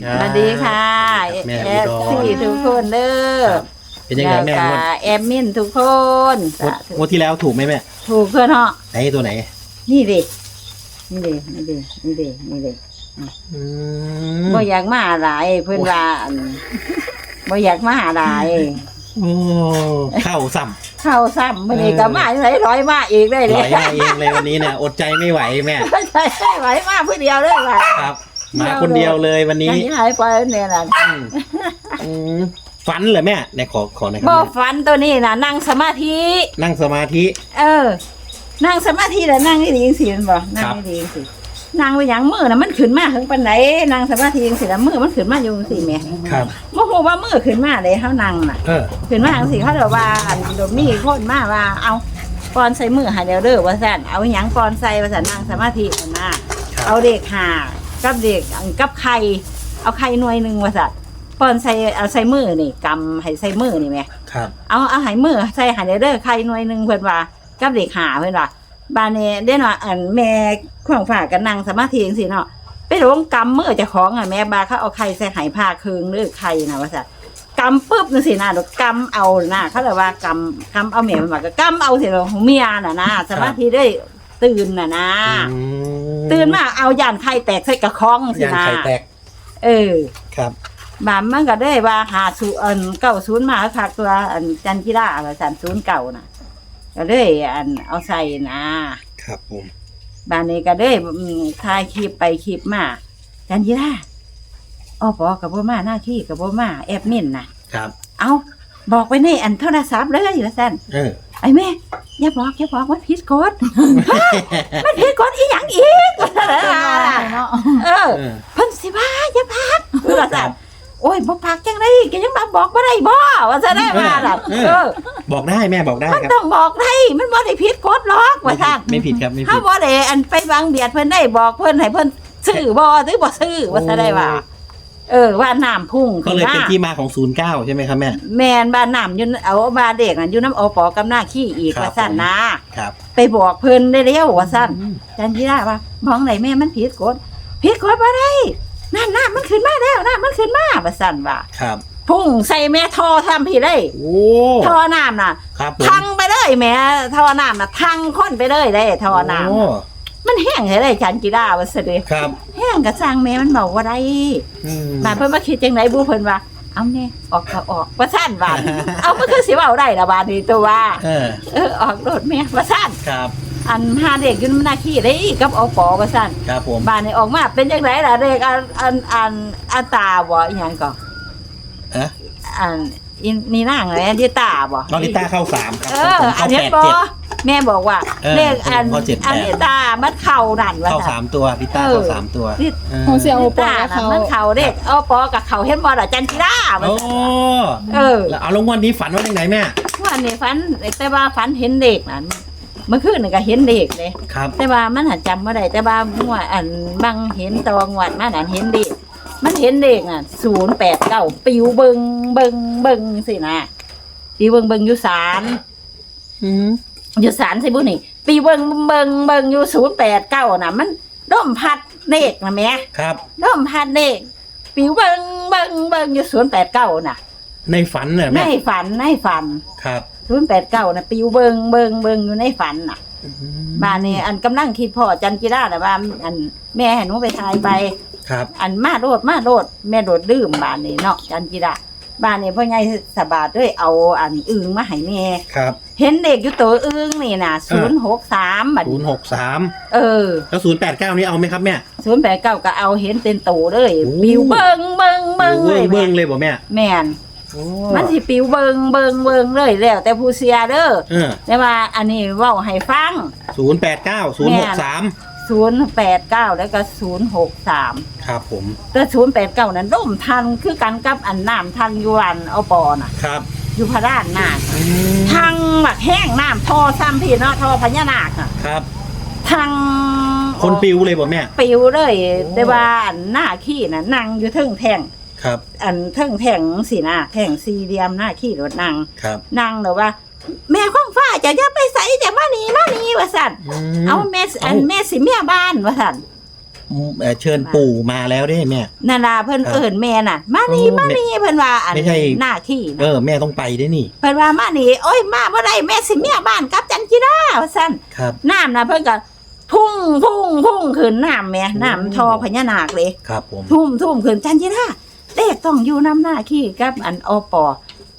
ครับสวัสดีค่ะแม่แออุดดรซี่ทุกคนเด้อครับ เป็นยังไงแม่ล้วงวดก็แอดมินทุกคนงวดงวดที่แล้วถูกไหมแม่ถูกเพื่อนเหาะไหนตัวไหนนี่เด็กนี่เด็กนี่เด็กนี่เด็กนี่เด็กอืมบ่อยากมาหลายเพื่อนว่าอันบ่อยากมาหลายโอ้เข้าซ้เข้าซ้ำมันนี้ก็มาไหลร้อยมาอีกได้ำเลไหลยมาเองเลยวันนี้เนี่ยอดใจไม่ไหวแม่ใช่ใช่ไหวมาเพื่อเดียวเลยว่ะครับ มาคนเดียวเลยวันอนี้ย่างนี้หายไปเนี่ยน่ะอืมอืมฝันเหรอแม่ไหนขอขอหน่อยครับ่บแม่ฝันตัวนี้น่ะนั่งสมาธิ นั่งสมาธิ เออ นั่งสมาธิแล้วนั่งนี่ดีจังสิมันบ่นั่งครับนี่ดีจังสินั่งไปหยังมือน่ะมันขึ้นมาถึงปานไหนนั่งสมาธิจังสิแล้วมือมันขึ้นมาอยู่จังสิแหม่ครับ บ่ฮู้ว่ามือขึ้นมาเลยเฮานั่งน่ะ เออ ขึ้นมาจังสิเขาเรียกว่าอันโดมมีคนมาว่าเอาปอนใส่มือให้แล้วเด้อว่าซั่นเอาหยังปอนใส่ว่าซั่นนั่งสมาธิกันน่ะครับ เอาเด็กหา กับเด็กอันกับไข่เอาไข่หน่วยหนึงว่าซั่นปอนใส่เอาใส่มือนี่กำให้ใส่มือนี่แหม่ครับ เอาเอาใหายมือใส่ใหายเด้อใครหน่วยหนึ่งเพิ่นว่ากับเด็กหาเพิ่นว่าบานนี้ได้เนาะอันแม่ของฝากกันนั่งสมาธิจังซี่เนาะไปหลงกำมือเจ้าของอะแม่บาเขาเอาไข่ใส่ไหายผ้าครึงหรือไข่นะว่าซั่นกำปึ๊บจังซี่นะดอกกำเอาน่ะเขาเลยว่ากำกำเอาแม่มันว่าก็กำเอาสิของเมียน่ะนะสมาธิได้ ตื่นน่ะนะอืมตื่นมาเอาย่านไข่แตกใส่กระคองสิยางนะไข่แตกเออ ครับ บามมันก็ได้ว่าหาศูนย์อันเก้าศูนย์มาคักตัวอันจันทิราอะไรสันศูนย์เก่าน่ะ ก็ได้อันเอาใส่นะครับผมบานนี้ก็ได้อืมถ่ายคลิปไปคลิปมาจันทิราอ้อปอกับโบมาหน้าที่กับโบมาแอบมินนะครับ เอาบอกไปในอันโทรศัพท์เลยว่าสันเออไอ้แม่ อย่าบอกอย่าบอกว่าผิดกฎ มันผิดกฎอีหยังอีกว่าซั่นน่ะเออเออเพิ่นสิว่าอย่าพักว่าซั่นโอ้ยบ่พักจังได๋ก็ยังมาบอกบ่ได้บ่ว่าซั่นได้ว่าล่ะเออ เออ บอกได้แม่บอกได้มันครับต้องบอกได้มันบ่ได้ผิดกฎหรอกว่าซั่นไม่ผิดครับไม่ผิเฮาดบ่ได้อันไปบังเบียดเพิ่นได้บอกเพิ่นให้เพิ่นซื้อบ่หรือบ่ซื้อว่าซั่นได้ว่า เออว่าน้ำพุ่งก็ขึ้นเลยมาเป็นที่มาของศูนย์เก้าใช่ไหมครับแม่ แม่นบ้านน้ำอยู่เอาบ้านเด็กน่ะอยู่น้ำอปอกำหน้าขี้อีกครับ ว่าซั่นนะครับ ไปบอกเพิ่นได้แล้วว่าซั่นจันทีได้ว่ามองไหนแม่มันผิดกฎผิดกฎบ่ได้นั่นน่ะมันขึ้นมาแล้วน่ะมันขึ้นมาว่าซั่นว่าครับ พุ่งใส่แม่ท่อทำพี่ได้โอ้ท่อน้ำน่ะครับผมทังไปเลยแม่ท่อน้ำน่ะทังค้นไปเลยได้ท่อน้โอ้ำ มันแห้งให้ได้จันกีดาว่าซะเด้ครับ แห้งกระซังแม่มันบอกว่าได้อืมบาดเพิ่นมาคิดจังไดบูเพิ่นว่า เอาแน่ออกก็ออกว่าซั่นบาด เอามันคือสิเว้าได้ละบาดนี้ตัวว่า เออ เออออกโดดแม่ว่าซั่นครับ อันหาเด็กอยู่นำหน้าขี้ได้กับอปอว่าซั่นครับผมบ้านนี้ออกมาเป็นยังไงล่ะเด็กอันอันอันอันตาบ่อหยังก็เอะอันอินนี่นางอะไรอันที่ตาบ่ลอริต้าเข้าสามครับเอของอผมอัเข้านนี้แปดบ่เจ็ด แม่บอกว่าเออเลขอันผมเข้าเจ็ดแปด อันนี้ตามันเข่านั่นว่าเข้าซั่สานมตัวลิต้าเออ เข้าสามตัวนี่เออของเสี่ยโอปอตากับเขามันเข่าเด็กเอาปอกับเขาเห็นบ่ล่ะจันทิราว่าโอ้ซั่นเออแล้วเอาลงวันนี้ฝันว่าอย่างไหนแม่ว่านี่ฝันแต่ว่าฝันเห็นเด็กนั่นเมื่อคืนนี่ก็เห็นเด็กเลย ครับ แต่ว่ามันหัดจำบ่ได้แต่ว่าม่วอันบางเห็นตะวงวัดมานั่นเห็นเด็กมันเห็นเด็กน่ะศูนย์แปดเก้าปิวเบิงเบิงเบิงสินะปิวเบิงเบิงอยู่ศาลอืม อยู่ศาลสิบุนี่ปิวเบิงเบิงเบิงอยู่ศูนย์แปดเก้าน่ะ มันร่มพัดเด็กนะแม่ครับร่มพัดเด็กปิวเบิงเบิงเบิงอยู่ศูนย์แปดเก้าน่ะ ในฝันเหรอในแม่ฝันในฝันครับศูนย์แปดเก้าน่ะปิวเบิงเบิงเบิงอยู่ในฝันน่ะอืมบ้านนี้อันกำลังคิดพ่อจันกีฬาแต่ว่า อันแม่ให้หนูไปทายไป ครับอันมาโดดมาโดดแม่โดดดื่มบ้านนี้เนาะจันกีฬาบ้านนี้พ่อใหญ่สบาดด้วยเอาอันอึงมาให้แม่ ครับ เห็นเด็กอยู่ตัวอึงนี่น่ะศูนย์หกสามบัดศูนย์หกสามเออ แล้วศูนย์แปดเก้านี่เอาไหมครับแม่ศูนย์แปดเก้าก็เอาเห็นเป็นโตเลยโอ้ ปิวเบิงเบิงเบิงเลเบิ้ยงเบิ้งแม่เลยบ่แม่แม่นโอ้มันสิปิวเบิงเบิงเบิงเลยแล้ว แต่ผู้เสียเด้อเออแต่ว่าอันนี้เว้าให้ฟัง ศูนย์แปดเก้าศูนย์หกสามศูนย์แปดเก้าแล้วก็ศูนย์หกสามครับผมแต่ศูนย์แปดเก้านั้นร่มทันคือกันกับอันน้ำทันอยูรันเอาปอน่ะ ครับ อยู่พระด้านนาคอืมทางหมักแห้งน้ำทอซ้ำพี่เนาะทอพญานาคอะครับ ทางคนปิวเลยบ่แม่ ปิวเลยแต่ว่าอันหน้าขี้น่ะนั่งอยู่เทึ่งแท่งครับ อันเทึ่งแท่งสีหน้าแท่งสี่เหลี่ยมหน้าขี้รถนั่งครับนั่งเลยว่าแม่ข้องฟ้าจะจะไปใส่จะมานี่มานี่ว่าสั่นมเอาแม่อันเอ้าแม่สิเมียบ้านว่าสั่น เอ่อเชิญปู่มาแล้วได้แม่ นานาเพิ่นครับเอิ้นแม่น่ะ มานี่เออมานี่เพิ่นว่าอันไม่ใช่ หน้าขี้เอนะอแม่ต้องไปได้นี่เพิ่นว่ามานี่โอ้ยมาบ่ได้แม่สิเมียบ้านกลับจันจิราว่าซั่นครับน้ำน่ะเพิ่นก็พุ่งพุ่งพุ่งขึ้นน้ำแม่น้ำทอพญานาคเลย ครับผม ทุ่มทุ่มขึ้นจันจิราเด็กต้องอยู่น้ำหน้าขี้กับอันอปอ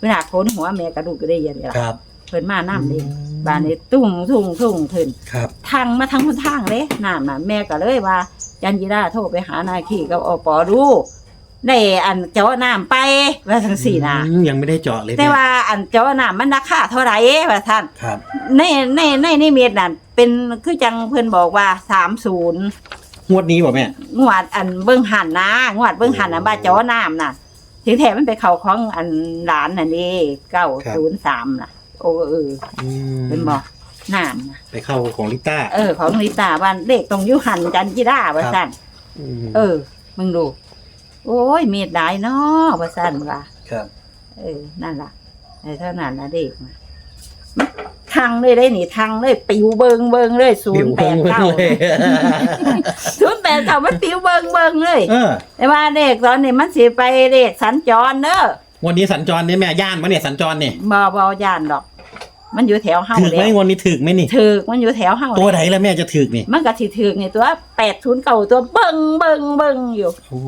เวลาโคนหัวแม่กระดูกก็ได้ยันนี่ล่ะครับเพิ่นมาน้ำเลยบ้านนี้ตุ้มทุ่งทุ่งขึ้น ครับ ทางมาทางคนทางเลยน้ำน่ะแม่ก็เลยว่า จันจิราโทรไปหานาขี้กับอปอดูได้อันเจาะน้ำไปว่าทั้งสี่นะอืมยังไม่ได้เจาะเลยแต่แม่ว่าอันเจาะน้ำมันราคาเท่าไหร่ว่าท่านครับ ในในในในเม็ดนั่นเป็นคือจังเพิ่นบอกว่าสามศูนย์งวดนี้บ่แม่ งวดอันเบิ่งหันนะงวดเบิ่งหันนะบ้าเจาะน้ำน่ะถึงแถมมันไปเข้าของอันหลานน่ะนี่เก้าศูนย์สามน่ะ โอ้เอออืมเป็นบอก น้ำน่ะไปเข้าของลิต้าเออของลิตาบ้านเด็กตรงอยุหันจันจิราว่าสั่นมเออ มึงดู โอ้ยเม็ดได้เนาะว่าสั่นว่า ครับเออ นั่นล่ะไอ้เท่านั้นนะเด็กน่ะทางเลยได้หนิทางเลยปิวเบิงเบิงเลยศูนย์แปดเก้าเลยศูนย์แปดเก้ามันปิวเบิงเบิงเลยเออแต่ว่าเด็กตอนนี้มันสิไปเด็กสัญจรเนอะวันนี้สัญจรเนี่ยแม่ย่านมาเนี่ยสัญจรเนี่ยบอบอย่านดอก มันอยู่แถวเฮาถึกไหมแล้ววันนี้ถึกไหมนี่ถึกมันอยู่แถวเฮาตัวไหนแล้วแม่จะถึกนี่ มันก็สิถึกนี่ตัวแปดศูนย์เก่าตัวเบิงเบิงเบิงอยู่ โอ้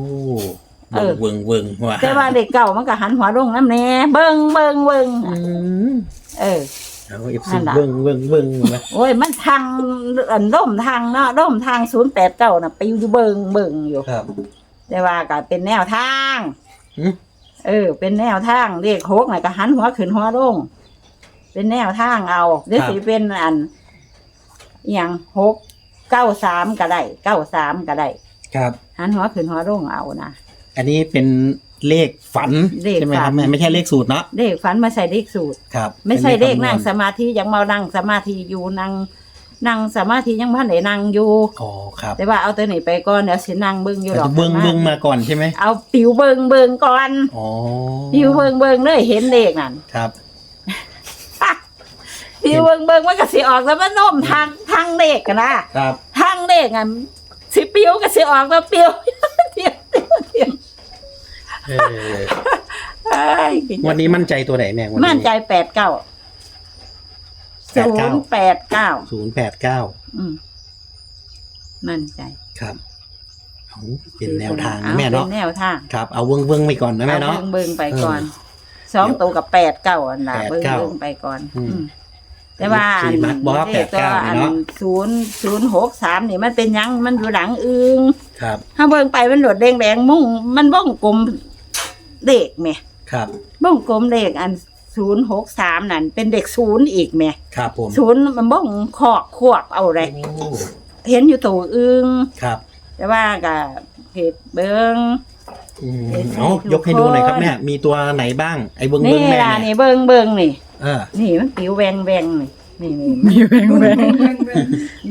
เออเวิงเวิงเวิงแต่ว่าเด็กเก่ามันก็หันหัวลงน้ำแน่เบิงเบิงเบิงอืมเออ เอาเอฟนั่ซีนล่ะ เวิงเวิงเวิงมาโอ้ยมันทางอันร่มทางเนาะร่มทางศูนย์แปดเก้าน่ะไปอยู่เบิงเบิงอยู่ ครับ แต่ว่าก็เป็นแนวทางอืมเออ เป็นแนวทางเรียกโคกน่ะก็หันหัวขึ้นหัวลง เป็นแนวทางเอาหรือสิเป็นอันอหย่างหกเก้าสามก็ได้เก้าสามก็ได้ครับ หันหัวขึ้นหัวลงเอานะ อันนี้เป็นเลขฝันเลขใช่ไหมคฝัรับนแม่ไม่ใช่เลขสูตรเนาะเลขฝันมาใส่เลขสูตร ครับไม่ใช่เลขนั่งป็สมาธิยังมานั่งสมาธิอยู่นั่งนั่งสมาธิยังพันไหนนั่งอยู่ อ๋อครับแต่ว่าเอาตัวนี้ไปก่อนเดี๋ยวสินั่งเบิ่งอยู่หรอกเบิ้งเบิ้งมาก่อนใช่ไหมเอาปิวเบิ่งเบิ่งก่อนอ๋อปิวเบิ่งเบิ่งเลยเห็นเลขนั่น ครับปิว เบิ่งเบิ่งมันก็สิออกแล้วมันโน้มทางทางเลขกันนะครับ ทางเลขอะสิปิวก็สิออกแล้วปิวเดี๋ยวเดี๋ยวเดี๋ยวเออเอ้ยวันนี้มั่นใจตัวไหนแม่วันนี้มั่นใจแปดเก้าศูนย์แปดเก้าศูนย์แปดเก้าอืมมั่นใจครับเอาเป็นแนวทางนะแม่อเนาะเป็นแนวทางครับ เอาเบิ้งเบิ้งไปก่อนนะแม่เนาะอเบิ่งๆไปก่อนเอสองตัวกับแปดเก้าอันน่ะแปดเบิ่งเก้าเบิ่งไปก่อนอืม อืม แต่ว่าสี่มัดบ่แปดเก้านี่เนาะ ศูนย์ศูนย์หกสามนี่มันเป็นหยังมันอยู่หลังอึงครับ ถ้าเบิ่งไปมันโดดแดงแดงๆมุ่งมันบ้องกลมเด็กแหม่ครับบ้องกลมเด็กอันศูนย์หกสามนั่นเป็นเด็กศูนย์อีกแหม่ครับผมศูนย์มันบ้องขอกควบเอาไรโอ้เห็นอยู่ตัวอึงครับแต่ว่าก็เหตุเบิ่งอืมเห็นเอาทุกยกให้ดูหน่อยครับคนแม่มีตัวไหนบ้างไอ้เบิ้งนี่เบิ้งแม่ล่ะเนี่ยนี่เบิ่งเบิ่งนี่ เออนี่มันปิวแวงแวงนี่นี่นี่มีแวงแวง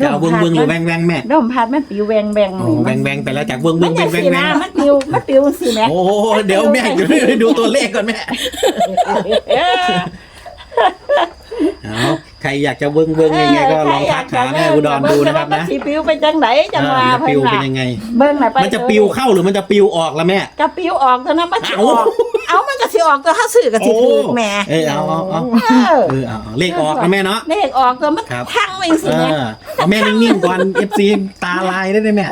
จะเอาเบิ้งเบิ้งหรือแวงแวงแม่ดมพัดมันปิวแวงแวงอ๋อนี่แวงแวงไปแล้วจากเบิ้งมัเบิ้นงจะเป็นแวงสีแวนะงมันปิวมันปิวสิแม่โอ้โหเดี๋ยวแม่เดี๋ยวไปดูตัวเลขก่อนแม่ เออเอาใครอยากจะเบิ้งเบิ้งยังไงก็ลองทักหาแม่อุดรดูนะครับมันนะสิปิวไปจังไหนจังหวะเออจะเพิ่ปินวเป็ว่านยังไง เบิ่งน่ะไปมันจะปิวเข้าหรือมันจะปิวออกละแม่จะปิวออกเท่านั้นมันสิอเอ้าอกเอามันก็สิออกตัวถ้าซื้อก็สิถูกแหม่เออเอาเอาเอาเออเออเอาเอาเลขออกนะแม่เนาะเลขออกตัวมันครับทั้งไว้สิเอแม่อเอาแม่นิ่งๆก่อนเอฟซีตาลายได้ไหมแม่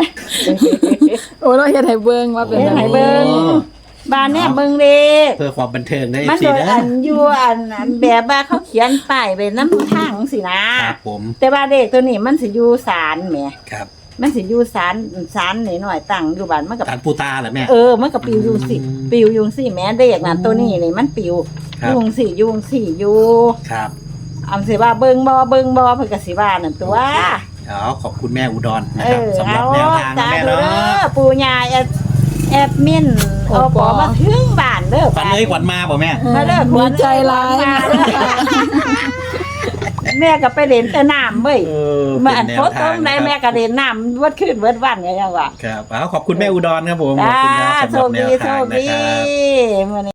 โอ้เราเฮ็ดให้เบิ่งว่าเป็นเฮ็ดจังให้ไดเบิ่ง บ้านเนี่ยเบิ่งเลขเพื่อความบันเทิงได้เอมันฟซีโดยนะอันอยู่อันอันแบบว่าเขาเขียนป้ายไปน้ำทางสินะ ครับผมแต่ว่าเด็กตัวนี้มันสิอยู่ศาลแหมครับมันสิอยู่ศาลศาลหน่อยๆตั้งอยู่บ้านมันกับตานปูตาเหรอแม่ เออ มันก็ปิวอยู่สิอืมปิวอยู่สิแหม่เด็กนั่นตัวนี้นี่มันปิวครับ ยุงสิยุงสิอยู่ครับเอาสิว่าเบิ่งบ่เบิ่งบ่เพิ่นก็สิว่านั่นตัวเอาขอบคุณแม่อุดรนะเอครับอสำหรัเอาบแนวทางตานะแม่ดูเนาเด้อะปู่ย่าแอด แอดมินโอปอมาถึงบ้านเด้อฝันเลยขวัญมาเปล่าแม่ มาเด้อมีใจร้ายมาเด้อแม่ก็ไปเล่นแต่น้ำเว้ยเออมาอันเป็นโพสต์ตรงไหนแม่ก็เล่นน้ำวัดขึ้นวัดวันไงยังว่าครับเอาขอบคุณแม่อุดรครับผมขอบจ้าคุณครับโชสำหรับคแนดีวโชทางคนะดีครับ มื้อนี้